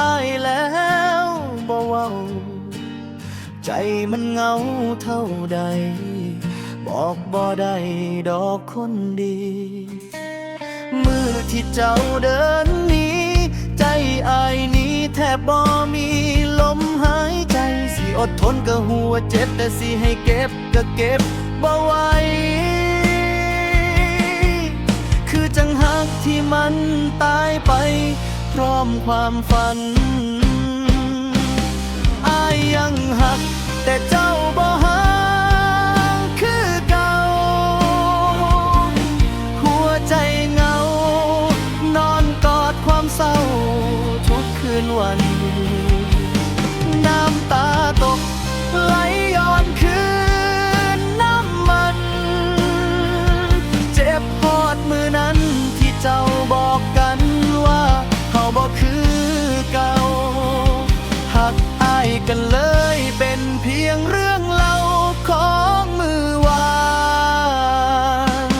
อายแล้วบ่เว้าใจมันเหงาเท่าใด บอกบ่ได้ดอกคนดี มือที่เจ้าเดินนี้ ใจอายนี้แทบบ่มีลมหายใจสิอดทนก็หัวเจ็บแต่สิให้เก็บก็เก็บบ่ไหวคือจังหักที่มันตายไป พร้อมความฝัน อายยังหัก แต่เจ้าบ่หักคือเก่า หัวใจเงา นอนกอดความเศร้า ทุกคืนวัน กันเลยเป็นเพียงเรื่องเล่าของมือวาน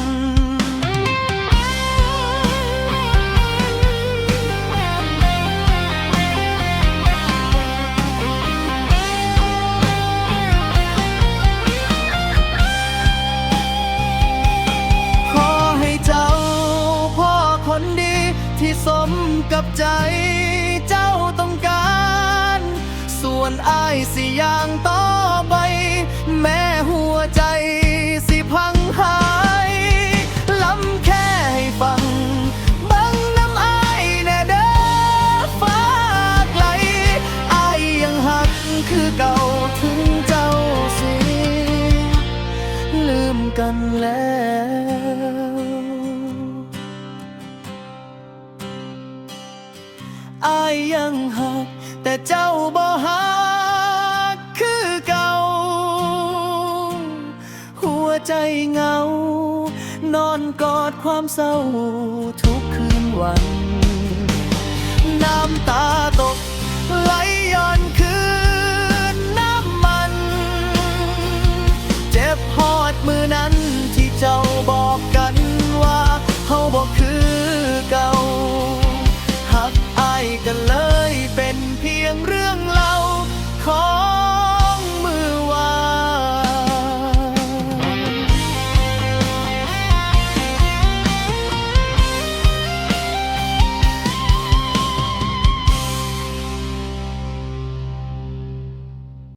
ขอให้เจ้าพ่อคนดีที่สมกับใจ ส่วนอายสิอย่างต่อไป แม้หัวใจสิพังหายลำแค่ให้ฟังบังน้ำอายแน่เด้อฟ้าไกลอายยังหักคือเก่าถึงเจ้าสิ ลืมกันแล้ว อายยังหัก แต่เจ้าบ่หักคือเก่า หัวใจเหงา นอนกอดความเศร้าทุกคืนวัน น้ำตาตกไหลย้อนคืน